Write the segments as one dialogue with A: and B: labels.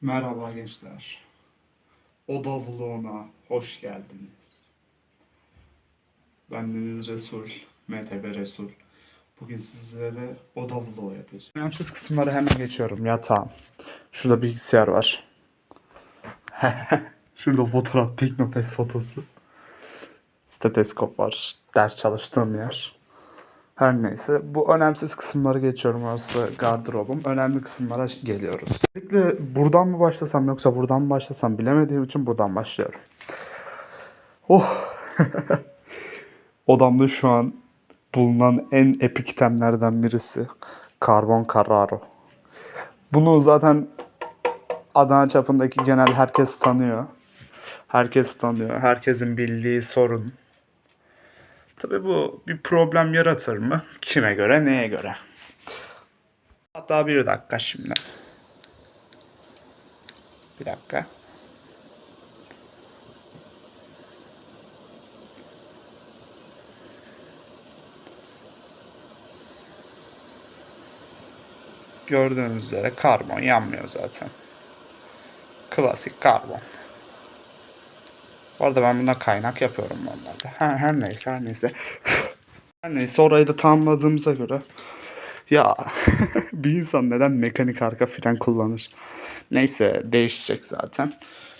A: Merhaba gençler. Oda Vlog'una hoş geldiniz. Ben Deniz Resul, MTB Resul. Bugün sizlere Oda Vlog yapacağım. Önemsiz kısımlara hemen geçiyorum. Yatağım. Şurada bilgisayar var. Şurada fotoğraf, Teknofest fotosu. Steteskop var. Ders çalıştığım yer. Her neyse bu önemsiz kısımları geçiyorum. Orası gardırobum. Önemli kısımlara geliyoruz. Öncelikle buradan mı başlasam yoksa buradan mı başlasam bilemediğim için buradan başlıyorum. Oh! Odamda şu an bulunan en epik itemlerden birisi. Karbon Carraro. Bunu zaten Adana çapındaki genel herkes tanıyor. Herkes tanıyor. Herkesin bildiği sorun. Tabii bu bir problem yaratır mı? Kime göre, neye göre? Hatta bir dakika şimdi. Bir dakika. Gördüğünüz üzere karbon yanmıyor zaten. Klasik karbon. Bu arada ben buna kaynak yapıyorum normalde. Her, her neyse her neyse. her neyse orayı da tamamladığımıza göre. Ya bir insan neden mekanik arka fren kullanır? Neyse değişecek zaten.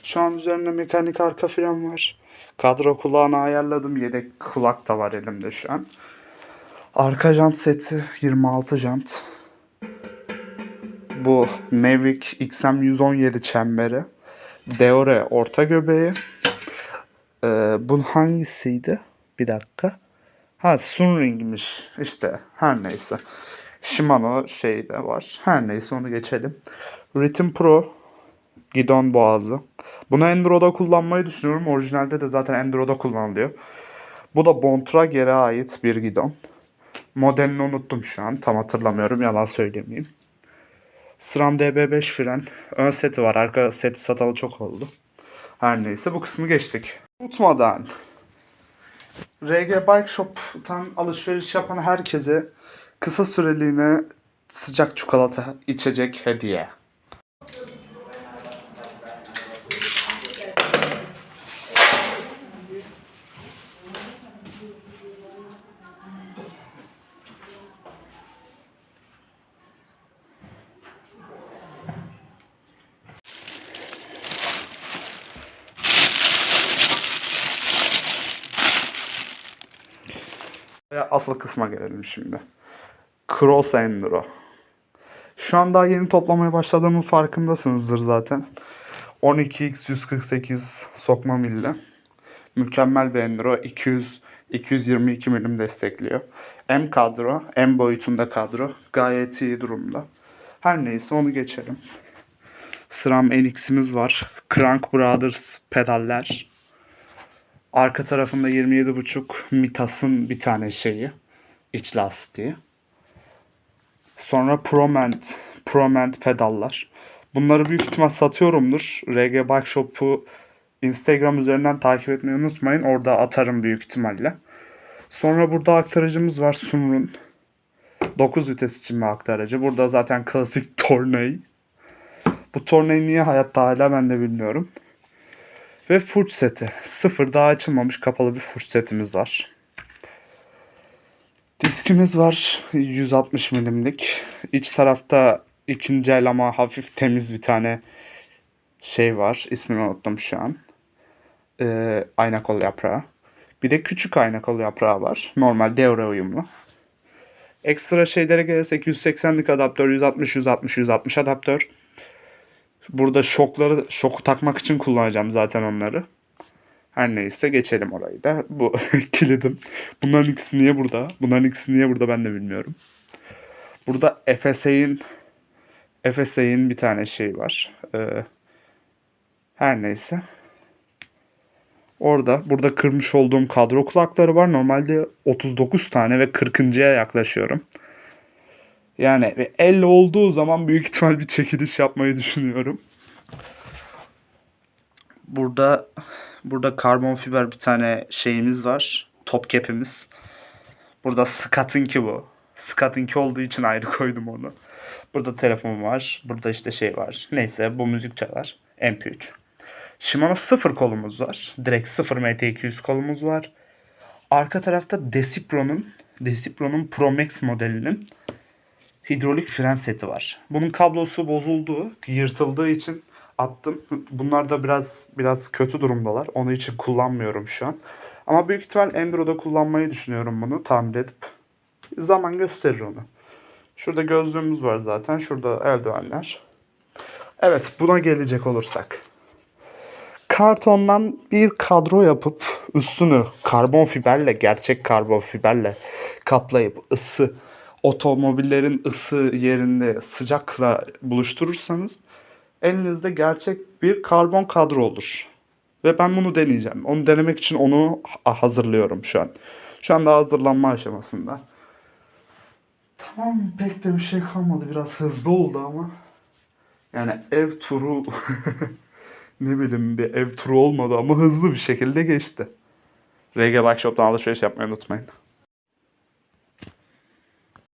A: Şu an üzerinde mekanik arka fren var. Kadro kulağını ayarladım. Yedek kulak da var elimde şu an. Arka jant seti 26 jant. Bu Mavic XM117 çemberi. Deore orta göbeği. Ee, bunun hangisiydi? Bir dakika. Ha Sunring'miş işte her neyse. Shimano şey de var. Her neyse onu geçelim. Rhythm Pro gidon boğazı. Bunu Enduro'da kullanmayı düşünüyorum. Orijinalde de zaten Enduro'da kullanılıyor. Bu da Bontrager'e ait bir gidon. Modelini unuttum şu an. Tam hatırlamıyorum. Yalan söylemeyeyim. SRAM DB5 fren. Ön seti var. Arka seti satalı çok oldu. Her neyse bu kısmı geçtik. Unutmadan RG Bike Shop'tan alışveriş yapan herkese kısa süreliğine sıcak çikolata içecek hediye. Asıl kısma gelelim şimdi. Cross Enduro. Şu an daha yeni toplamaya başladığımın farkındasınızdır zaten. 12x148 sokma milli. Mükemmel bir Enduro. 200 222 milim destekliyor. M kadro, M boyutunda kadro. Gayet iyi durumda. Her neyse onu geçelim. Sıram NX'imiz var. Crank Brothers pedaller. Arka tarafında 27.5 Mitas'ın bir tane şeyi. iç lastiği. Sonra Proment, Proment pedallar. Bunları büyük ihtimal satıyorumdur. RG Bike Shop'u Instagram üzerinden takip etmeyi unutmayın. Orada atarım büyük ihtimalle. Sonra burada aktarıcımız var Sunrun. 9 vites için bir aktarıcı. Burada zaten klasik Tornay. Bu Tornay niye hayatta hala ben de bilmiyorum. Ve furç seti. Sıfır daha açılmamış kapalı bir furç setimiz var. Diskimiz var 160 milimlik. İç tarafta ikinci el ama hafif temiz bir tane şey var. İsmini unuttum şu an. Ee, ayna kol yaprağı. Bir de küçük ayna kol yaprağı var. Normal devre uyumlu. Ekstra şeylere gelirsek 180'lik adaptör, 160, 160, 160 adaptör. Burada şokları şoku takmak için kullanacağım zaten onları. Her neyse geçelim orayı da. Bu kilidim. Bunların ikisi niye burada? Bunların ikisi niye burada ben de bilmiyorum. Burada FSA'in FSA'in bir tane şey var. Ee, her neyse. Orada burada kırmış olduğum kadro kulakları var. Normalde 39 tane ve 40.ya yaklaşıyorum. Yani ve el olduğu zaman büyük ihtimal bir çekiliş yapmayı düşünüyorum. Burada burada karbon fiber bir tane şeyimiz var. Top cap'imiz. Burada Scott'ınki bu. Scott'ınki olduğu için ayrı koydum onu. Burada telefon var. Burada işte şey var. Neyse bu müzik çalar. MP3. Shimano 0 kolumuz var. Direkt 0 MT200 kolumuz var. Arka tarafta Decipro'nun Decipro'nun Pro Max modelinin hidrolik fren seti var. Bunun kablosu bozuldu, yırtıldığı için attım. Bunlar da biraz biraz kötü durumdalar. Onun için kullanmıyorum şu an. Ama büyük ihtimal Enduro'da kullanmayı düşünüyorum bunu tamir edip. Zaman gösterir onu. Şurada gözlüğümüz var zaten. Şurada eldivenler. Evet buna gelecek olursak. Kartondan bir kadro yapıp üstünü karbon fiberle, gerçek karbon fiberle kaplayıp ısı, otomobillerin ısı yerinde sıcakla buluşturursanız elinizde gerçek bir karbon kadro olur. Ve ben bunu deneyeceğim. Onu denemek için onu ha- hazırlıyorum şu an. Şu anda hazırlanma aşamasında. Tamam pek de bir şey kalmadı. Biraz hızlı oldu ama. Yani ev turu ne bileyim bir ev turu olmadı ama hızlı bir şekilde geçti. RG Bike Shop'tan alışveriş yapmayı unutmayın.